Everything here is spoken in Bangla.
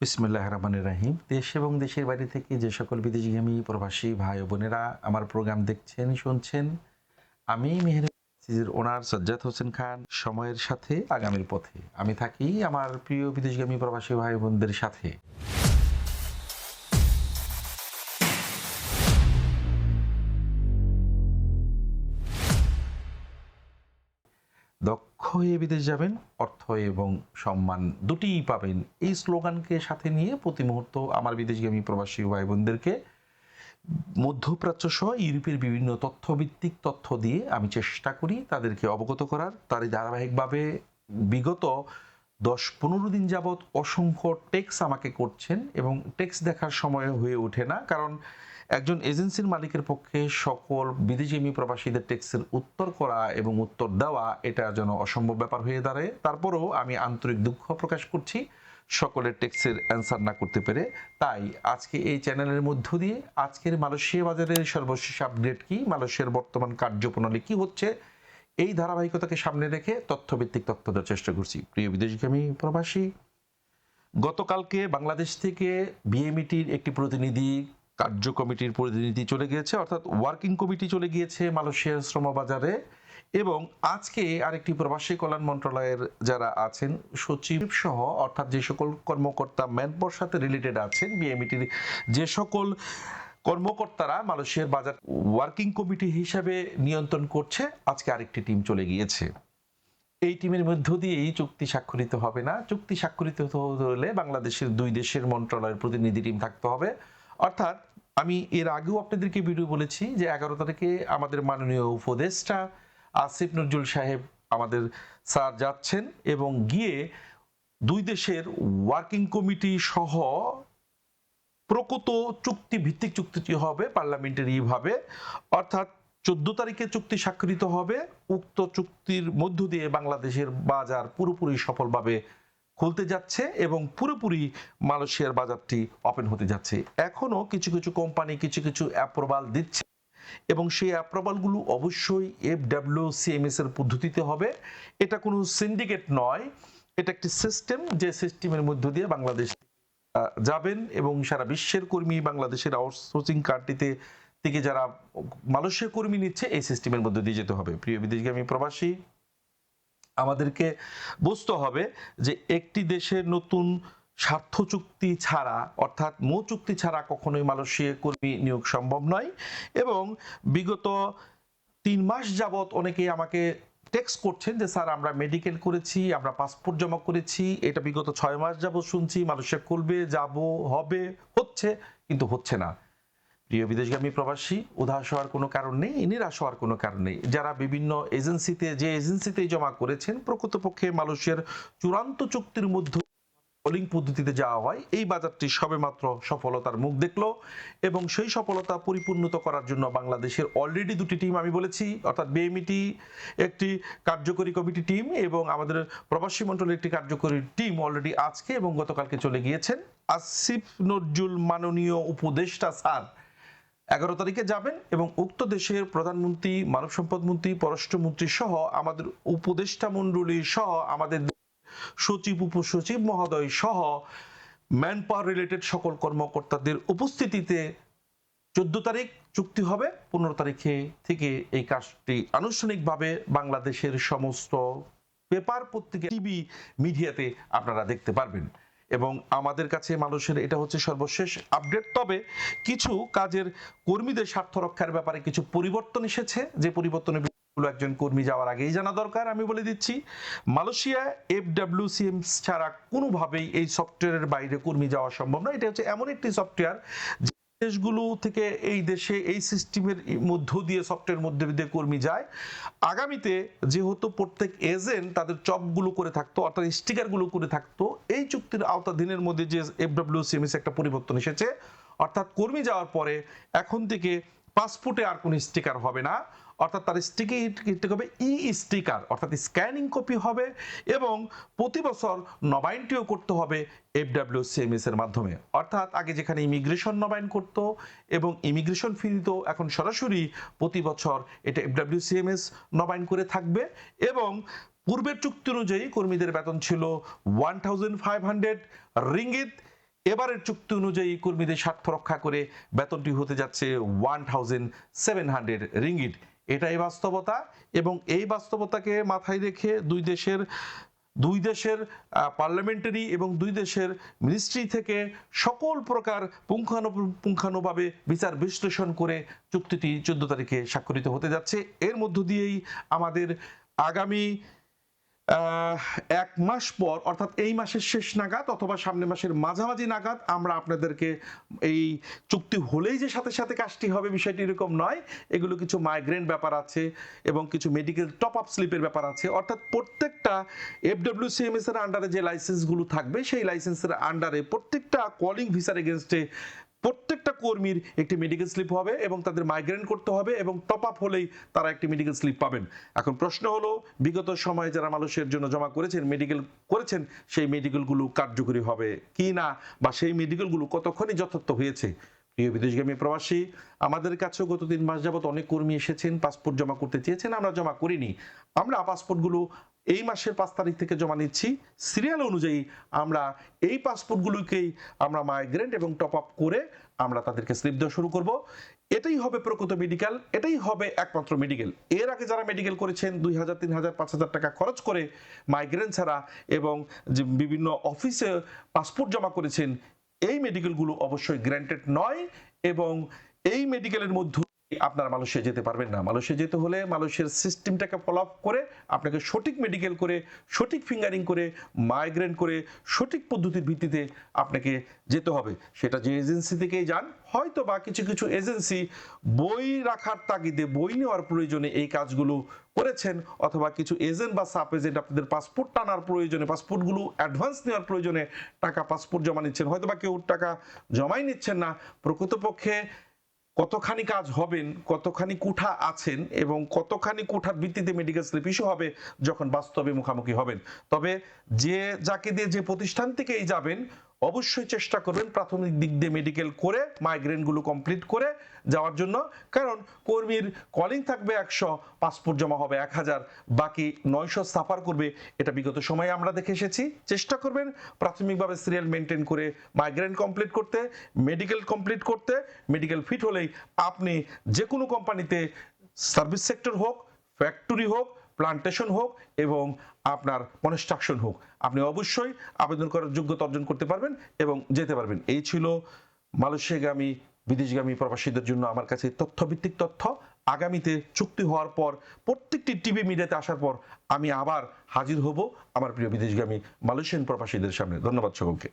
বিসমুল্লাহ রহমান রাহিম। দেশ এবং দেশের বাইরে থেকে যে সকল বিদেশগামী প্রবাসী ভাই বোনেরা আমার প্রোগ্রাম দেখছেন, শুনছেন, আমি মেহের ওনার সজ্জাদ হোসেন খান। সময়ের সাথে আগামীর পথে আমি থাকি আমার প্রিয় বিদেশগামী প্রবাসী ভাই বোনদের সাথে। হয়ে বিদেশ যাবেন, অর্থ এবং সম্মান দুটিই পাবেন। এই স্লোগানকে সাথে নিয়ে প্রতি মুহূর্ত আমার বিদেশগামী প্রবাসী ভাই বোনদেরকে মধ্যপ্রাচ্য সহ ইউরোপের বিভিন্ন তথ্যভিত্তিক তথ্য দিয়ে আমি চেষ্টা করি তাদেরকে অবগত করার। তারই ধারাবাহিকভাবে বিগত দশ পনেরো দিন যাবৎ অসংখ্য টেক্স আমাকে করছেন এবং টেক্স দেখার সময় হয়ে ওঠে না। কারণ একজন এজেন্সির মালিকের পক্ষে সকল বিদেশিমী প্রবাসীদের ট্যাক্সের উত্তর করা এবং উত্তর দেওয়া এটা যেন অসম্ভব ব্যাপার হয়ে দাঁড়ায়। তারপরেও আমি আন্তরিক দুঃখ প্রকাশ করছি। সকলের ট্যাক্সের অ্যান্সার না করতে পেরে। তাই আজকে এই চ্যানেলের মধ্য দিয়ে আজকের মালয়েশিয়া বাজারের সর্বশেষ আপডেট কি? মালয়েশিয়ার বর্তমান কার্যপ্রণালী কি হচ্ছে? এই ধারাবাহিকতাকে সামনে রেখে তথ্যভিত্তিক তথ্য দেওয়ার চেষ্টা করছি। প্রিয় বিদেশগামী প্রবাসী, গতকালকে বাংলাদেশ থেকে বিএমইটির একটি প্রতিনিধি কার্য কমিটির প্রতিনিধি চলে গিয়েছে, অর্থাৎ ওয়ার্কিং কমিটি চলে গিয়েছে মালয়েশিয়ার শ্রমবাজারে। এবং আজকে আরেকটি প্রবাসী কল্যাণ মন্ত্রণালয়ের যারা আছেন, সচিব সহ অর্থাৎ যে সকল কর্মকর্তা ম্যানপর সাথে রিলেটেড আছেন বিএমইটির যে সকল কর্মকর্তারা মালয়েশিয়ার বাজার ওয়ার্কিং কমিটি হিসাবে নিয়ন্ত্রণ করছে, আজকে আরেকটি টিম চলে গিয়েছে। এই টিমের মধ্য দিয়েই চুক্তি স্বাক্ষরিত হবে না। চুক্তি স্বাক্ষরিত হতে হলে বাংলাদেশের দুই দেশের মন্ত্রণালয়ের প্রতিনিধি টিম থাকতে হবে। অর্থাৎ আমি এর আগেও আপনাদেরকে ভিডিও বলেছি যে এগারো তারিখে আমাদের মাননীয় উপদেষ্টা আসিফ নজরুল সাহেব আমাদের স্যার যাচ্ছেন এবং গিয়ে দুই দেশের ওয়ার্কিং কমিটি সহ প্রকৃত চুক্তি ভিত্তিক চুক্তিটি হবে পার্লামেন্টারি ভাবে। অর্থাৎ চোদ্দ তারিখে চুক্তি স্বাক্ষরিত হবে। উক্ত চুক্তির মধ্য দিয়ে বাংলাদেশের বাজার পুরোপুরি সফলভাবে খুলতে যাচ্ছে এবং পুরোপুরি মালয়েশিয়ার বাজারটি ওপেন হতে যাচ্ছে। এখনও কিছু কিছু কোম্পানি কিছু কিছু অ্যাপ্রুভাল দিচ্ছে এবং সেই অ্যাপ্রুভালগুলো অবশ্যই এফ ডাব্লিউ সিএমএস এর পদ্ধতিতে হবে। এটা কোনো সিন্ডিকেট নয়, এটা একটি সিস্টেম যে সিস্টেমের মধ্য দিয়ে বাংলাদেশ যাবেন এবং সারা বিশ্বের কর্মী বাংলাদেশের আউটসোর্সিং কার্ডটিতে থেকে যারা মালয়েশিয়া কর্মী নিচ্ছে, এই সিস্টেমের মধ্যে দিয়ে যেতে হবে। প্রিয় বিদেশগামী প্রবাসী আমাদেরকে বুঝতে হবে যে একটি দেশের নতুন স্বার্থ চুক্তি ছাড়া, অর্থাৎ মো চুক্তি ছাড়া কখনোই মালয়েশিয়া কর্মী নিয়োগ সম্ভব নয় এবং বিগত তিন মাস যাবৎ অনেকেই আমাকে টেক্সট করছেন যে, স্যার, আমরা মেডিকেল করেছি, আমরা পাসপোর্ট জমা করেছি, এটা বিগত ছয় মাস যাবত শুনছি, মালয়েশিয়া করবে যাব, হবে, হচ্ছে, কিন্তু হচ্ছে না। প্রিয় বিদেশগামী প্রবাসী, উদাস হওয়ার কোনো কারণ নেই, নিরাশ হওয়ার কোনো কারণ নেই। যারা বিভিন্ন এজেন্সিতে, যে এজেন্সিতে জমা করেছেন, প্রকৃতপক্ষে মালয়েশিয়ার চূড়ান্ত চুক্তির মধ্যে বোলিং পদ্ধতিতে যাওয়া হয়। এই বাজারটি সবেমাত্র সফলতার মুখ দেখল এবং সেই সফলতা পরিপূর্ণত করার জন্য বাংলাদেশের অলরেডি দুটি টিম আমি বলেছি, অর্থাৎ বিএমইটি একটি কার্যকরী কমিটি টিম এবং আমাদের প্রবাসী মন্ডলের একটি কার্যকরী টিম অলরেডি আজকে এবং গতকালকে চলে গিয়েছেন। আসিফ নজরুল মাননীয় উপদেষ্টা স্যার এগারো তারিখে যাবেন এবং উক্ত দেশের প্রধানমন্ত্রী মানব সম্পদ মন্ত্রী, পররাষ্ট্রমন্ত্রী সহ আমাদের উপদেষ্টা মণ্ডলী সহ আমাদের সচিব, উপসচিব মহোদয় সহ ম্যান পাওয়ার রিলেটেড সকল কর্মকর্তাদের উপস্থিতিতে চোদ্দ তারিখ চুক্তি হবে। পনেরো তারিখে থেকে এই কাজটি আনুষ্ঠানিকভাবে বাংলাদেশের সমস্ত পেপার, পত্রিকা, টিভি মিডিয়াতে আপনারা দেখতে পারবেন। এবং আমাদের কাছে মানুষের এটা হচ্ছে সর্বশেষ আপডেট তবে কিছু কাজের কর্মীদের স্বার্থ রক্ষার ব্যাপারে কিছু পরিবর্তন এসেছে। যে পরিবর্তনের বিষয়গুলো একজন কর্মী যাওয়ার আগেই জানা দরকার, আমি বলে দিচ্ছি। মালয়েশিয়া এফ ডাব্লিউসিএম ছাড়া কোনোভাবেই এই সফটওয়্যারের বাইরে কর্মী যাওয়া সম্ভব নয়। এটা হচ্ছে এমন একটি সফটওয়্যার দেশগুলো থেকে এই দেশে, এই সিস্টেমের মধ্য দিয়ে সফটওয়্যার মধ্যে দিয়ে কর্মী যায়। আগামীতে যেহেতু প্রত্যেক এজেন্ট তাদের চপগুলো করে থাকতো, অর্থাৎ স্টিকারগুলো করে থাকতো, এই চুক্তির আওতাধীনের মধ্যে যে এফ সিএমএস একটা পরিবর্তন এসেছে, অর্থাৎ কর্মী যাওয়ার পরে এখন থেকে পাসপোর্টে আর কোনো স্টিকার হবে না। অর্থাৎ তার স্টিকি স্টিকার হবে? ই স্টিকার অর্থাৎ স্ক্যানিং কপি হবে এবং প্রতি বছর নবায়নটিও করতে হবে এফ ডাব্লিউ এর মাধ্যমে। অর্থাৎ আগে যেখানে ইমিগ্রেশন নবায়ন করত এবং ইমিগ্রেশন ফি দিত, এখন সরাসরি প্রতি বছর এটা এফ ডাব্লিউ নবায়ন করে থাকবে এবং পূর্বের চুক্তি অনুযায়ী কর্মীদের বেতন ছিল one thousand five hundred ringgit. এবারের চুক্তি অনুযায়ী কর্মীদের স্বার্থ রক্ষা করে বেতনটি হতে যাচ্ছে one thousand seven hundred ringgit এটাই বাস্তবতা এবং এই বাস্তবতাকে মাথায় রেখে দুই দেশের দুই দেশের পার্লামেন্টারি এবং দুই দেশের মিনিস্ট্রি থেকে সকল প্রকার পুঙ্খানুপুঙ্খানুভাবে বিচার বিশ্লেষণ করে চুক্তিটি চোদ্দ তারিখে স্বাক্ষরিত হতে যাচ্ছে। এর মধ্য দিয়েই আমাদের আগামী এক মাস পর, অর্থাৎ এই মাসের শেষ নাগাদ অথবা সামনের মাসের মাঝামাঝি নাগাদ আমরা আপনাদেরকে এই চুক্তি হলেই যে সাথে সাথে কাজটি হবে বিষয়টি এরকম নয়। এগুলো কিছু মাইগ্রেন্ট ব্যাপার আছে এবং কিছু মেডিকেল টপ আপ স্লিপের ব্যাপার আছে। অর্থাৎ প্রত্যেকটা এফডব্লিউসিএমএস এর আন্ডারে যে লাইসেন্সগুলো থাকবে, সেই লাইসেন্সের আন্ডারে প্রত্যেকটা কলিং ভিসার এগেনস্টে প্রত্যেকটা কর্মীর একটি মেডিকেল স্লিপ হবে এবং তাদের মাইগ্রেন করতে হবে এবং টপ আপ হলেই তারা একটি মেডিকেল স্লিপ পাবেন। এখন প্রশ্ন হলো, বিগত সময়ে যারা মানুষের জন্য জমা করেছেন মেডিকেল করেছেন, সেই মেডিকেলগুলো কার্যকরী হবে কি না বা সেই মেডিকেলগুলো কতক্ষণই যথার্থ হয়েছে? প্রিয় বিদেশগামী প্রবাসী, আমাদের কাছেও গত তিন মাস যাবত অনেক কর্মী এসেছেন পাসপোর্ট জমা করতে চেয়েছেন, আমরা জমা করিনি। আমরা পাসপোর্টগুলো এই মাসের পাঁচ তারিখ থেকে জমা নিচ্ছি। সিরিয়াল অনুযায়ী আমরা এই পাসপোর্টগুলোকেই আমরা মাইগ্রেন্ট এবং টপ আপ করে আমরা তাদেরকে স্লিপ দেওয়া শুরু করব। এটাই হবে প্রকৃত মেডিকেল এটাই হবে একমাত্র মেডিকেল এর আগে যারা মেডিকেল করেছেন, দুই হাজার, তিন হাজার, পাঁচ হাজার টাকা খরচ করে মাইগ্রেন ছাড়া এবং যে বিভিন্ন অফিসে পাসপোর্ট জমা করেছেন, এই মেডিকেলগুলো অবশ্যই গ্র্যান্টেড নয় এবং এই মেডিকেলের মধ্যে আপনারা মালয়েশিয়া যেতে পারবেন না। মালয়েশিয়া যেতে হলে মালয়েশিয়ার সিস্টেমটাকে ফলো আপ করে আপনাকে সঠিক মেডিকেল করে, সঠিক ফিঙ্গারিং করে মাইগ্রেন করে, সঠিক পদ্ধতির ভিত্তিতে আপনাকে যেতে হবে। সেটা যে এজেন্সি থেকেই যান, হয়তো বা কিছু কিছু এজেন্সি বই রাখার তাগিদে, বই নেওয়ার প্রয়োজনে এই কাজগুলো করেছেন, অথবা কিছু এজেন্ট বা সাব এজেন্ট আপনাদের পাসপোর্ট টানার প্রয়োজনে পাসপোর্টগুলো অ্যাডভান্স নেওয়ার প্রয়োজনে টাকা পাসপোর্ট জমা নিচ্ছেন। হয়তো বা কেউ টাকা জমাই নিচ্ছেন না। প্রকৃতপক্ষে কতখানি কাজ হবেন, কতখানি কুঠা আছেন এবং কতখানি কুঠার ভিত্তিতে মেডিকেল স্লিপ ইস্যু হবে যখন বাস্তবে মুখোমুখি হবেন। তবে যে যাকে দিয়ে যে প্রতিষ্ঠান থেকেই যাবেন অবশ্যই চেষ্টা করবেন প্রাথমিক দিক দিয়ে মেডিকেল করে মাইগ্রেনগুলো কমপ্লিট করে যাওয়ার জন্য। কারণ কর্মীর কলিং থাকবে একশো পাসপোর্ট জমা হবে এক হাজার, বাকি নয়শো সাফার করবে, এটা বিগত সময়ে আমরা দেখে এসেছি। চেষ্টা করবেন প্রাথমিকভাবে সিরিয়াল মেনটেন করে মাইগ্রেন কমপ্লিট করতে মেডিকেল কমপ্লিট করতে। মেডিকেল ফিট হলেই আপনি যে কোনো কোম্পানিতে সার্ভিস সেক্টর হোক ফ্যাক্টরি হোক প্লান্টেশন হোক এবং আপনার কনস্ট্রাকশন হোক। আপনি অবশ্যই আবেদন করার যোগ্যতা অর্জন করতে পারবেন এবং যেতে পারবেন। এই ছিল মালয়েশিয়াগামী, বিদেশগামী প্রবাসীদের জন্য আমার কাছে তথ্যভিত্তিক তথ্য। আগামীতে চুক্তি হওয়ার পর, প্রত্যেকটি টিভি মিডিয়াতে আসার পর আমি আবার হাজির হব আমার প্রিয় বিদেশগামী মালয়েশিয়ান প্রবাসীদের সামনে। ধন্যবাদ সকলকে।